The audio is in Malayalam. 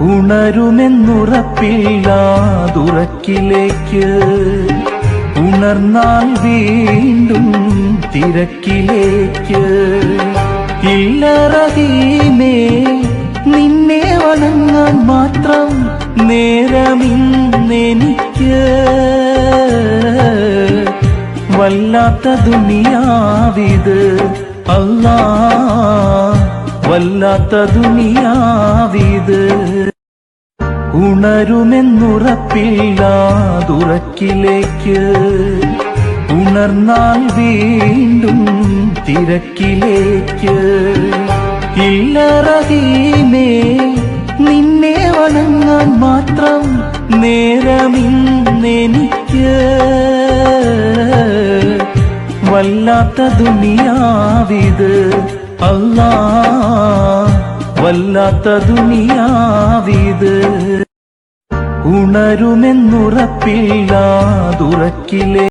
ഉണരുമെന്നുറപ്പില്ലാതുറക്കിലേക്ക് ഉണർന്നാൽ വീണ്ടും തിരക്കിലേക്ക്. ഇല്ലറകീമേ നിന്നെ വണങ്ങാൻ മാത്രം നേരമിന്നെനിക്ക്. വല്ലാത്ത ദുനിയാവിത് അല്ലാ വല്ലാത്ത ദുനിയാവിത് ഉണരുമെന്നുറപ്പില്ലാതുറക്കിലേക്ക്. ഉണർന്നാൽ വീണ്ടും തിരക്കിലേക്ക്. ഇല്ലറഹീമേ നിന്നെ വണങ്ങാൻ മാത്രം നേരമിന്നെനിക്ക്. വല്ലാത്ത ദുനിയാവിത് അല്ലാ വല്ലാത്ത ദുനിയാവിത്. ഉണരുമെന്നുറപ്പില്ലാതുറക്കിലെ